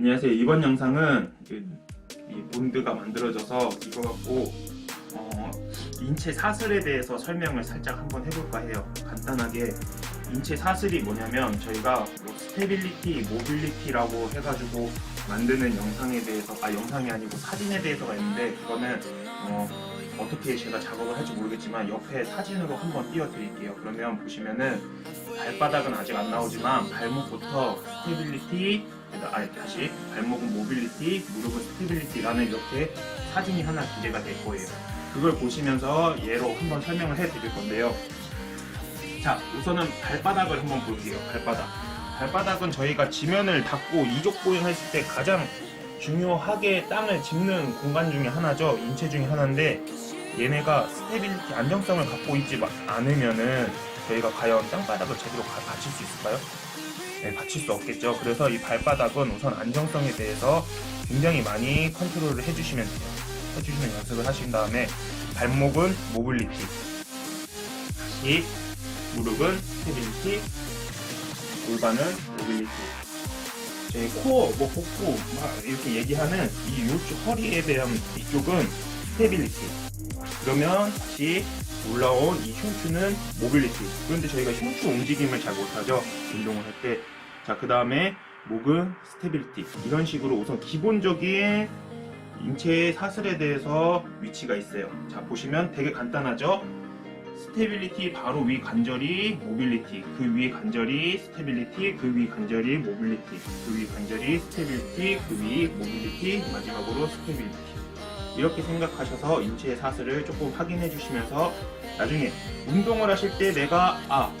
안녕하세요. 이번 영상은 이- 이 본드가 만들어져서 이거 갖고 어, 인체 사슬에 대해서 설명을 살짝 한번 해볼까 해요. 간단하게 인체 사슬이 뭐냐면 저희가 뭐 스테빌리티, 모빌리티라고 해가지고 만드는 영상에 대해서 아 영상이 아니고 사진에 대해서가 있는데 그거는 어, 어떻게 제가 작업을 할지 모르겠지만 옆에 사진으로 한번 띄워드릴게요. 그러면 보시면은 발바닥은 아직 안 나오지만 발목부터 스테빌리티, 아니 다시 발목은 모빌리티, 무릎은 스테빌리티라는 이렇게 사진이 하나 기재가 될 거예요. 그걸 보시면서 예로 한번 설명을 해 드릴 건데요. 자, 우선은 발바닥을 한번 볼게요. 발바닥. 발바닥은 저희가 지면을 닫고 이족 보행했을 때 가장 중요하게 땅을 짚는 공간 중에 하나죠. 인체 중에 하나인데 얘네가 스테빌리티 안정성을 갖고 있지 마- 않으면은 저희가 과연 땅바닥을 제대로 가- 받칠 수 있을까요? 네, 받칠 수 없겠죠. 그래서 이 발바닥은 우선 안정성에 대해서 굉장히 많이 컨트롤을 해주시면 돼요. 해주시는 연습을 하신 다음에 발목은 모빌리티, 다시 무릎은 스테빌리티, 골반은 모빌리티. 저희 코어, 뭐 복부 막 이렇게 얘기하는 이 요쪽 허리에 대한 이쪽은 스테빌리티. 그러면 다시 올라온 이 흉추는 모빌리티. 그런데 저희가 흉추 움직임을 잘 못하죠. 운동을 할 때. 자, 그 다음에 목은 스테빌리티. 이런 식으로 우선 기본적인 인체의 사슬에 대해서 위치가 있어요. 자, 보시면 되게 간단하죠? 스테빌리티 바로 위 관절이 모빌리티, 그 위에 관절이 스테빌리티, 그 위 관절이 모빌리티, 그 위 관절이 스테빌리티, 그 위 모빌리티, 마지막으로 스테빌리티. 이렇게 생각하셔서 인체의 사슬을 조금 확인해 주시면서 나중에 운동을 하실 때 내가 아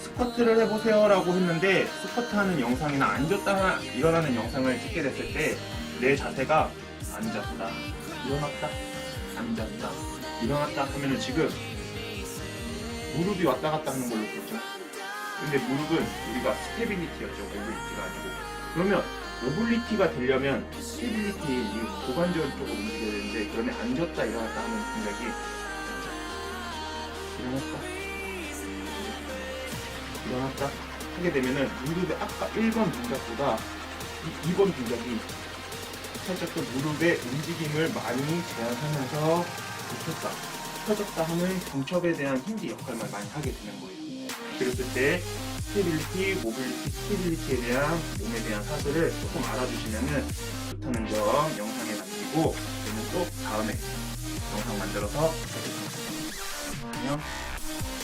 스쿼트를 해보세요 라고 했는데 스쿼트 하는 영상이나 앉았다 일어나는 영상을 찍게 됐을 때 내 자세가 앉았다 일어났다 앉았다 일어났다 하면은 지금 무릎이 왔다 갔다 하는 걸로 보죠. 근데 무릎은 우리가 스테빌리티였죠 모빌리티가 아니고. 그러면 모빌리티가 되려면 스테빌리티 이 고관절 쪽으로 움직여야 되는데 그러면 앉았다 일어났다 하는 동작이 일어났다. 일어났다. 하게 되면은 무릎의 아까 1번 동작보다 이 2번 동작이 살짝 더 무릎의 움직임을 많이 제한하면서 굽혔다. 펴졌다 하는 중첩에 대한 힌지 역할만 많이 하게 되는 거예요. 그랬을 때 스테빌리티, 모빌리티, 스테빌리티에 대한 몸에 대한 사슬을 조금 알아주시면은 좋다는 점 영상에 남기고 저는 또 다음에 영상 만들어서 뵙겠습니다. 안녕.